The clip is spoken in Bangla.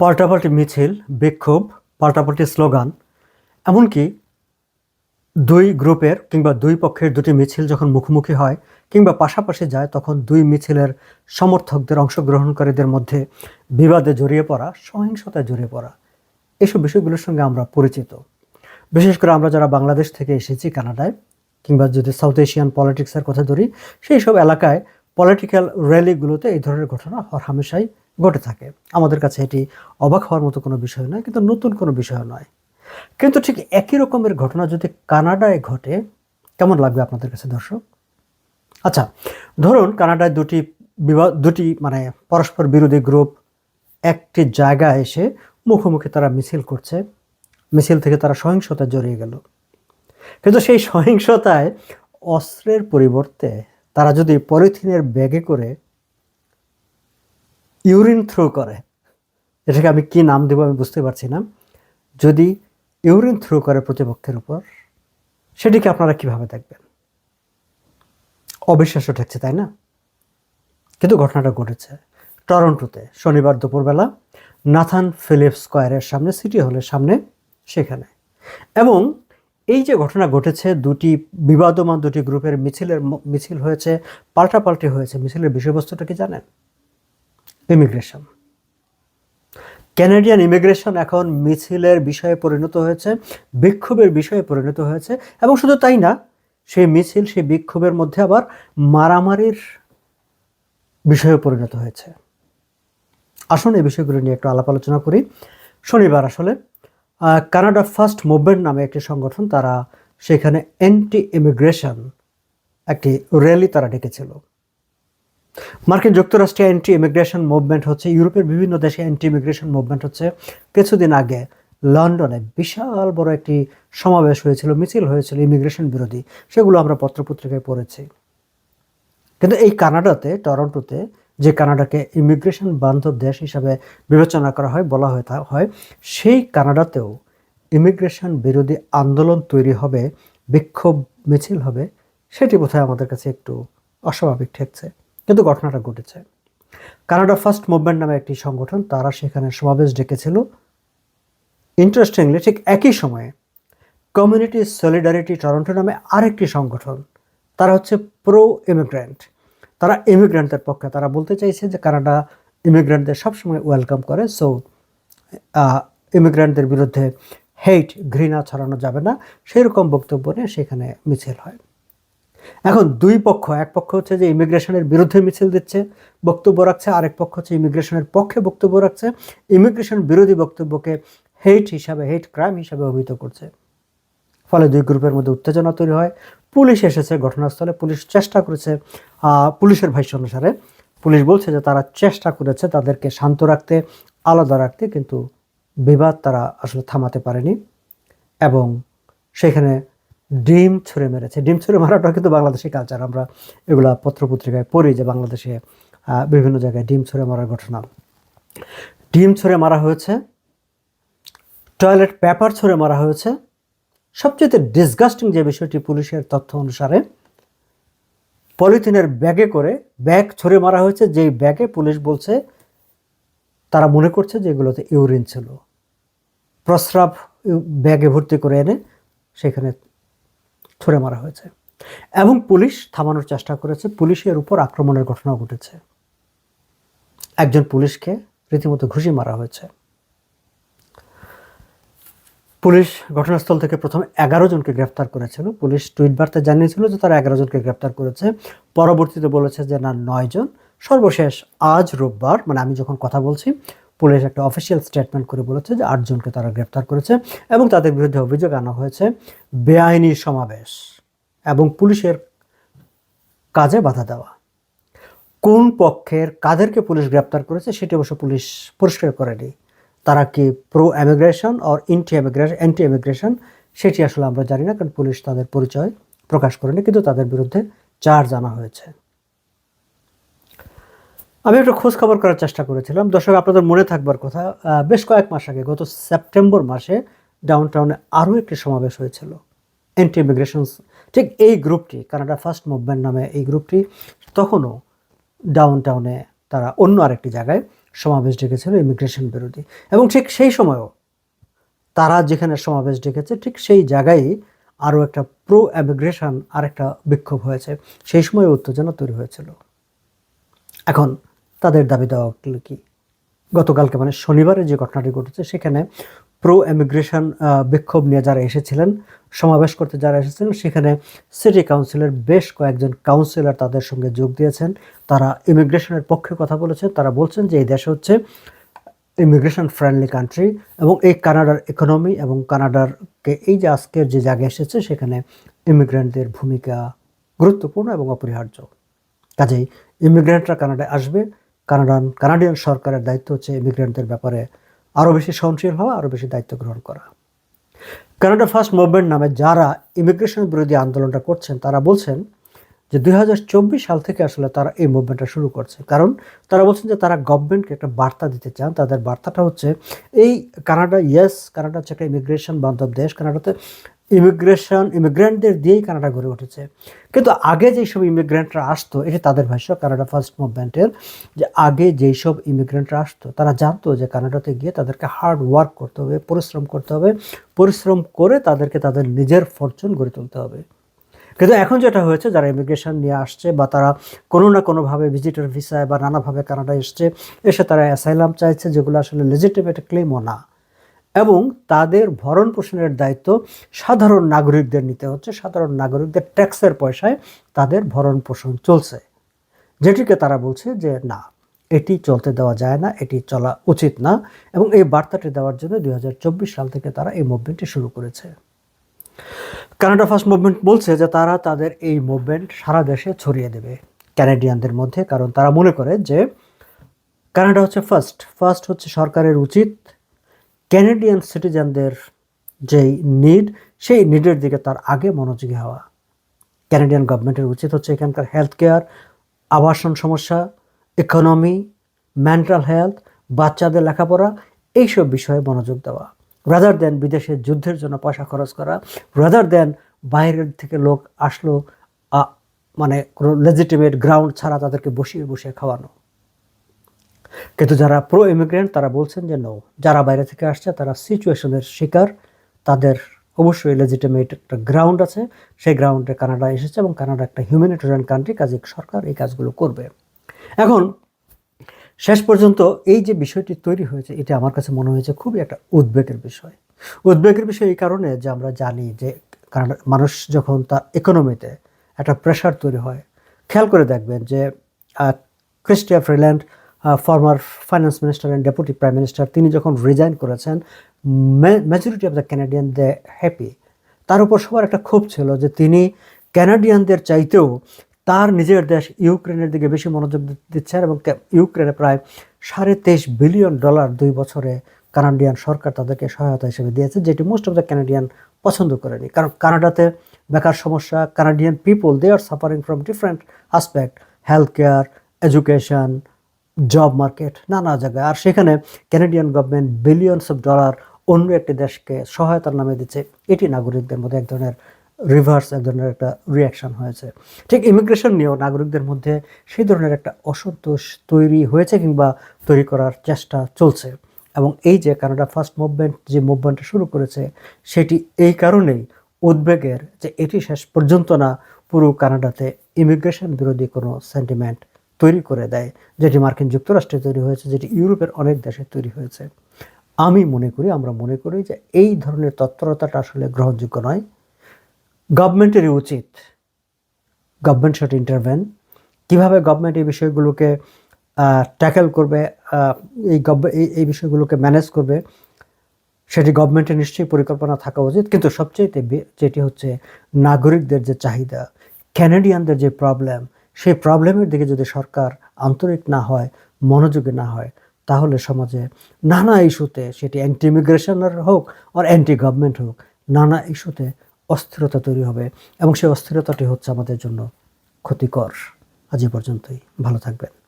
পাল্টাপাল্টি মিছিল, বিক্ষোভ, পাল্টাপাল্টি স্লোগান, এমনকি দুই গ্রুপের কিংবা দুই পক্ষের দুটি মিছিল যখন মুখোমুখি হয় কিংবা পাশাপাশি যায়, তখন দুই মিছিলের সমর্থকদের, অংশগ্রহণকারীদের মধ্যে বিবাদে জড়িয়ে পড়া, সহিংসতায় জড়িয়ে পড়া, এসব বিষয়গুলোর সঙ্গে আমরা পরিচিত। বিশেষ করে আমরা যারা বাংলাদেশ থেকে এসেছি, কানাডায়, কিংবা যদি সাউথ এশিয়ান পলিটিক্সের কথা ধরি, সেই সব এলাকায় পলিটিক্যাল র্যালিগুলোতে এই ধরনের ঘটনা হর হামেশাই ঘটে থাকে। আমাদের কাছে এটি অবাক হওয়ার মতো কোনো বিষয় নয়, কিন্তু নতুন কোনো বিষয় নয়। কিন্তু ঠিক একই রকমের ঘটনা যদি কানাডায় ঘটে, কেমন লাগবে আপনাদের কাছে, দর্শক? আচ্ছা ধরুন কানাডায় দুটি দুটি মানে পরস্পর বিরোধী গ্রুপ একটি জায়গায় এসে মুখোমুখি তারা মিছিল করছে। মিছিল থেকে তারা সহিংসতায় জড়িয়ে গেল। কিন্তু সেই সহিংসতায় অস্ত্রের পরিবর্তে তারা যদি পলিথিনের ব্যাগে করে ইউরিন থ্রো করে। এটাকে আমি কি নাম দেবো আমি বুঝতে পারছি না। যদি ইউরিন থ্রো করে প্রতিপক্ষের উপর, সেটিকে আপনারা কীভাবে দেখবেন? অবিশ্বাস্য ঠেকছে, তাই না? কিন্তু ঘটনাটা ঘটেছে টরন্টোতে শনিবার দুপুরবেলা নাথান ফিলিপ স্কোয়ারের সামনে, সিটি হলের সামনে, সেখানে। এবং এই যে ঘটনা ঘটেছে, দুটি বিবাদমান দুটি গ্রুপের মিছিলের মিছিল হয়েছে, পাল্টাপাল্টি হয়েছে। মিছিলের বিষয়বস্তুটা কি জানেন? ইমিগ্রেশন ক্যানাডিয়ান ইমিগ্রেশন এখন মিছিলের বিষয়ে পরিণত হয়েছে, বিক্ষোভের বিষয়ে পরিণত হয়েছে, এবং শুধু তাই না, সেই মিছিল, সেই বিক্ষোভের মধ্যে আবার মারামারির বিষয়ে পরিণত হয়েছে। আসুন এই বিষয়গুলো নিয়ে একটু আলাপ আলোচনা করি। শনিবার আসলে কানাডা ফার্স্ট মুভমেন্ট নামে একটি সংগঠন, তারা সেখানে অ্যান্টি ইমিগ্রেশন একটি র্যালি তারা ডেকেছিল। মার্কিন যুক্তরাষ্ট্রে অ্যান্টি ইমিগ্রেশন মুভমেন্ট হচ্ছে, ইউরোপের বিভিন্ন দেশে অ্যান্টি ইমিগ্রেশন মুভমেন্ট হচ্ছে। কিছুদিন আগে লন্ডনে বিশাল বড় একটি সমাবেশ হয়েছিল, মিছিল হয়েছিল ইমিগ্রেশন বিরোধী। সেগুলো আমরা পত্রপত্রিকায় পড়েছি। কিন্তু এই কানাডাতে, টরন্টোতে, যে কানাডাকে ইমিগ্রেশন বান্ধব দেশ হিসাবে বিবেচনা করা হয়, বলা হয় হয়, সেই কানাডাতেও ইমিগ্রেশন বিরোধী আন্দোলন তৈরি হবে, বিক্ষোভ মিছিল হবে, সেটি বোধহয় আমাদের কাছে একটু অস্বাভাবিক ঠেকছে। কিন্তু ঘটনাটা ঘটেছে। কানাডা ফার্স্ট মুভমেন্ট নামে একটি সংগঠন, তারা সেখানে সমাবেশ ডেকেছিল। ইন্টারেস্টিংলি ঠিক একই সময়ে কমিউনিটি সলিডারিটি টরন্টো নামে আরেকটি সংগঠন, তারা হচ্ছে প্রো ইমিগ্রেন্ট। তারা ইমিগ্রেন্টদের পক্ষে, তারা বলতে চাইছে যে কানাডা ইমিগ্রেন্টদের সবসময় ওয়েলকাম করে, সো ইমিগ্রেন্টদের বিরুদ্ধে হেইট, ঘৃণা ছড়ানো যাবে না। সেরকম বক্তব্য নিয়ে সেখানে মিছিল হয়। এখন দুই পক্ষ, এক পক্ষ হচ্ছে যে ইমিগ্রেশনের বিরুদ্ধে মিছিল দিচ্ছে, বক্তব্য রাখছে, আরেক পক্ষ হচ্ছে ইমিগ্রেশনের পক্ষে বক্তব্য রাখছে, ইমিগ্রেশন বিরোধী বক্তব্যকে হেট হিসাবে হেট ক্রাইম হিসাবে অভিহিত করছে। ফলে দুই গ্রুপের মধ্যে উত্তেজনা তৈরি হয়। পুলিশ এসেছে ঘটনাস্থলে, পুলিশ চেষ্টা করেছে পুলিশের ভাষ্য অনুসারে পুলিশ বলছে যে তারা চেষ্টা করেছে তাদেরকে শান্ত রাখতে, আলাদা রাখতে, কিন্তু বিবাদ তারা আসলে থামাতে পারেনি এবং সেখানে ডিম ছুঁড়ে মেরেছে। ডিম ছুঁড়ে মারাটা কিন্তু বাংলাদেশি কালচার আমরা এগুলা পত্রপত্রিকায় পড়ি যে বাংলাদেশে বিভিন্ন জায়গায় ডিম ছুঁড়ে মারার ঘটনা। ডিম ছুঁড়ে মারা হয়েছে টয়লেট পেপার ছুঁড়ে মারা হয়েছে। সবচেয়ে ডিসগাস্টিং যে বিষয়টি পুলিশের তথ্য অনুসারে, পলিথিনের ব্যাগে করে ব্যাগ ছুঁড়ে মারা হয়েছে। যেই ব্যাগে পুলিশ বলছে, তারা মনে করছে যে এগুলোতে ইউরিন ছিল। প্রস্রাব ব্যাগে ভর্তি করে এনে সেখানে ছুঁড়ে মারা হয়েছে। এবং পুলিশ থামানোর চেষ্টা করেছে। পুলিশের উপর আক্রমণের ঘটনা ঘটেছে। একজন পুলিশকে রীতিমতো ঘুষি মারা হয়েছে। পুলিশ ঘটনাস্থল থেকে প্রথমে এগারো জনকে গ্রেফতার করেছিল। পুলিশ টুইট বার্তায় জানিয়েছিল যে তারা এগারো জনকে গ্রেফতার করেছে। পরবর্তীতে বলেছে যে, না, নয় জন। সর্বশেষ আজ রোববার মানে আমি যখন কথা বলছি পুলিশ একটা অফিসিয়াল স্টেটমেন্ট করে বলেছে যে আটজনকে তারা গ্রেফতার করেছে এবং তাদের বিরুদ্ধে অভিযোগ আনা হয়েছে বেআইনি সমাবেশ এবং পুলিশের কাজে বাধা দেওয়া। কোন পক্ষের, কাদেরকে পুলিশ গ্রেপ্তার করেছে সেটি অবশ্য পুলিশ পরিষ্কার করেনি। তারা কি pro emigration or anti emigration anti emigration সেটি আসলে আমরা জানি না, কারণ পুলিশ তাদের পরিচয় প্রকাশ করেনি, কিন্তু তাদের বিরুদ্ধে চার্জ আনা হয়েছে। আমি একটু খোঁজ খবর করার চেষ্টা করেছিলাম। দর্শক, আপনাদের মনে থাকবার কথা বেশ কয়েক মাস আগে, গত সেপ্টেম্বর মাসে ডাউন টাউনে আরও একটি সমাবেশ হয়েছিল। অ্যান্টি ইমিগ্রেশন ঠিক এই গ্রুপটি কানাডা ফার্স্ট মুভমেন্ট নামে এই গ্রুপটি, তখনও ডাউন টাউনে তারা অন্য আরেকটি জায়গায় সমাবেশ ডেকেছিল ইমিগ্রেশন বিরোধী। এবং ঠিক সেই সময়ও তারা যেখানে সমাবেশ ডেকেছে, ঠিক সেই জায়গায় আরও একটা প্রো ইমিগ্রেশন আর একটা বিক্ষোভ হয়েছে। সেই সময় উত্তেজনা তৈরি হয়েছিল। এখন তাদের দাবি দেওয়া কি? গতকালকে মানে শনিবারে যে ঘটনাটি ঘটেছে, সেখানে প্রো ইমিগ্রেশন বিক্ষোভ নিয়ে যারা এসেছিলেন, সমাবেশ করতে যারা এসেছিলেন, সেখানে সিটি কাউন্সিলের বেশ কয়েকজন কাউন্সিলর তাদের সঙ্গে যোগ দিয়েছেন। তারা ইমিগ্রেশনের পক্ষে কথা বলেছেন। তারা বলছেন যে এই দেশ হচ্ছে ইমিগ্রেশন ফ্রেন্ডলি কান্ট্রি এবং এই কানাডার ইকোনমি এবং কানাডারকে এই যে আজকের যে জায়গায় এসেছে, সেখানে ইমিগ্রেন্টদের ভূমিকা গুরুত্বপূর্ণ এবং অপরিহার্য। কাজেই ইমিগ্রেন্টরা কানাডায় আসবে কানাডান, কানাডিয়ান সরকারের দায়িত্ব হচ্ছে ইমিগ্রেন্টদের ব্যাপারে আরও বেশি সহনশীল হওয়া আরও বেশি দায়িত্ব গ্রহণ করা। কানাডা ফার্স্ট মুভমেন্ট নামে যারা ইমিগ্রেশন বিরোধী আন্দোলনটা করছেন, তারা বলছেন যে দুই হাজার চব্বিশ সাল থেকে আসলে তারা এই মুভমেন্টটা শুরু করছে। কারণ তারা বলছেন যে তারা গভর্নমেন্টকে একটা বার্তা দিতে চান, তাদের বার্তাটা হচ্ছে এই কানাডা ইয়েস কানাডা হচ্ছে একটা ইমিগ্রেশন বান্ধব দেশ, কানাডাতে ইমিগ্রেশন, ইমিগ্রেন্টদের দিয়েই কানাডা গড়ে উঠেছে। কিন্তু আগে যেসব ইমিগ্রেন্টরা আসতো এটি তাদের ভাষ্য কানাডা ফার্স্ট মুভমেন্টের যে আগে যেই সব ইমিগ্রেন্টরা আসতো, তারা জানতো যে কানাডাতে গিয়ে তাদেরকে হার্ড ওয়ার্ক করতে হবে, পরিশ্রম করতে হবে। পরিশ্রম করে তাদেরকে তাদের নিজের ফরচুন গড়ে তুলতে হবে। কিন্তু এখন যেটা হয়েছে, যারা ইমিগ্রেশন নিয়ে আসছে বা তারা কোনো না কোনোভাবে ভিজিটর ভিসায় বা নানাভাবে কানাডায় এসছে, এসে তারা অ্যাসাইলাম চাইছে, যেগুলো আসলে লেজিটিমেট ক্লেমও না। এবং তাদের ভরণ পোষণের দায়িত্ব সাধারণ নাগরিকদের নিতে হচ্ছে। সাধারণ নাগরিকদের ট্যাক্সের পয়সায় তাদের ভরণ পোষণ চলছে। যেটিকে তারা বলছে যে, না, এটি চলতে দেওয়া যায় না, এটি চলা উচিত না। এবং এই বার্তাটি দেওয়ার জন্য দুই হাজার চব্বিশ সাল থেকে তারা এই মুভমেন্টটি শুরু করেছে। কানাডা ফার্স্ট মুভমেন্ট বলছে যে, তারা তাদের এই মুভমেন্ট সারা দেশে ছড়িয়ে দেবে ক্যানাডিয়ানদের মধ্যে, কারণ তারা মনে করে যে কানাডা হচ্ছে ফার্স্ট ফার্স্ট হচ্ছে সরকারের উচিত ক্যানাডিয়ান সিটিজেনদের যেই নিড সেই নিডের দিকে তার আগে মনোযোগী হওয়া। ক্যানাডিয়ান গভর্নমেন্টের উচিত হচ্ছে এখানকার হেলথ কেয়ার আবাসন সমস্যা ইকোনমি মেন্টাল হেলথ বাচ্চাদের লেখাপড়া, এইসব বিষয়ে মনোযোগ দেওয়া। রাদার দেন বিদেশে যুদ্ধের জন্য পয়সা খরচ করা রাদার দেন বাইরের থেকে লোক আসলো মানে কোনো লেজিটিমেট গ্রাউন্ড ছাড়া তাদেরকে বসিয়ে বসিয়ে খাওয়ানো। কিন্তু যারা প্রো ইমিগ্রেন্ট তারা বলছেন যে নো যারা বাইরে থেকে আসছে, তারা সিচুয়েশনের শিকার। তাদের অবশ্যই লেজিটিমেট একটা গ্রাউন্ড আছে। সেই গ্রাউন্ডে কানাডা এসেছে এবং কানাডা একটা হিউম্যানিটেরিয়ান কান্ট্রি কাজে সরকার এই কাজগুলো করবে। এখন, শেষ পর্যন্ত এই যে বিষয়টি তৈরি হয়েছে, এটা আমার কাছে মনে হয়েছে খুবই একটা উদ্বেগের বিষয়। উদ্বেগের বিষয় এই কারণে যে আমরা জানি যে কারণ মানুষ যখন তার ইকোনমিতে একটা প্রেশার তৈরি হয়, খেয়াল করে দেখবেন যে Chrystia Freeland former finance minister and deputy prime minister তিনি যখন রিজাইন করেছেন majority of the Canadian they happy তার উপর সবার একটা ক্ষোভ ছিল যে তিনি ক্যানাডিয়ানদের চাইতেও তার নিজের দেশ ইউক্রেনের দিকে বেশি মনোযোগ দিচ্ছেন এবং ইউক্রেনে প্রায় সাড়ে তেইশ বিলিয়ন ডলার দুই বছরে কানাডিয়ান সরকার তাদেরকে সহায়তা হিসেবে দিয়েছে, যেটি মোস্ট অফ দ্য ক্যানাডিয়ান পছন্দ করেনি। কারণ কানাডাতে বেকার সমস্যা Canadian people they are suffering from different aspect health care education job market নানা জায়গায়। আর সেখানে Canadian government billions of dollar অন্য একটি দেশকে সহায়তার নামে দিচ্ছে। এটি নাগরিকদের মধ্যে এক ধরনের রিভার্স এক ধরনের একটা রিয়াকশন হয়েছে। ঠিক ইমিগ্রেশন নিয়েও নাগরিকদের মধ্যে সেই ধরনের একটা অসন্তোষ তৈরি হয়েছে কিংবা তৈরি করার চেষ্টা চলছে। এবং এই যে কানাডা ফার্স্ট মুভমেন্ট যে মুভমেন্টটা শুরু করেছে, সেটি এই কারণেই উদ্বেগের যে এটি শেষ পর্যন্ত না, পুরো কানাডাতে ইমিগ্রেশন বিরোধী কোনো সেন্টিমেন্ট তৈরি করে দেয়, যেটি মার্কিন যুক্তরাষ্ট্রে তৈরি হয়েছে, যেটি ইউরোপের অনেক দেশে তৈরি হয়েছে। আমি মনে করি, আমরা মনে করি যে এই ধরনের তৎপরতাটা আসলে গ্রহণযোগ্য নয়। গভর্নমেন্টেরই উচিত, গভর্নমেন্ট শুড ইন্টারভেন কীভাবে গভর্নমেন্ট এই বিষয়গুলোকে ট্যাকেল করবে এই এই বিষয়গুলোকে ম্যানেজ করবে, সেটি গভর্নমেন্টের নিশ্চয়ই পরিকল্পনা থাকা উচিত। কিন্তু সবচেয়ে যেটি হচ্ছে নাগরিকদের যে চাহিদা ক্যানাডিয়ানদের যে প্রবলেম সেই প্রবলেমের দিকে যদি সরকার আন্তরিক না হয়, মনোযোগী না হয়, তাহলে সমাজে নানা ইস্যুতে সেটি অ্যান্টি ইমিগ্রেশনের হোক আর অ্যান্টি গভর্নমেন্ট হোক, নানা ইস্যুতে অস্থিরতা তৈরি হবে এবং সেই অস্থিরতাটি হচ্ছে আমাদের জন্য ক্ষতিকর। আজ পর্যন্তই। ভালো থাকবেন।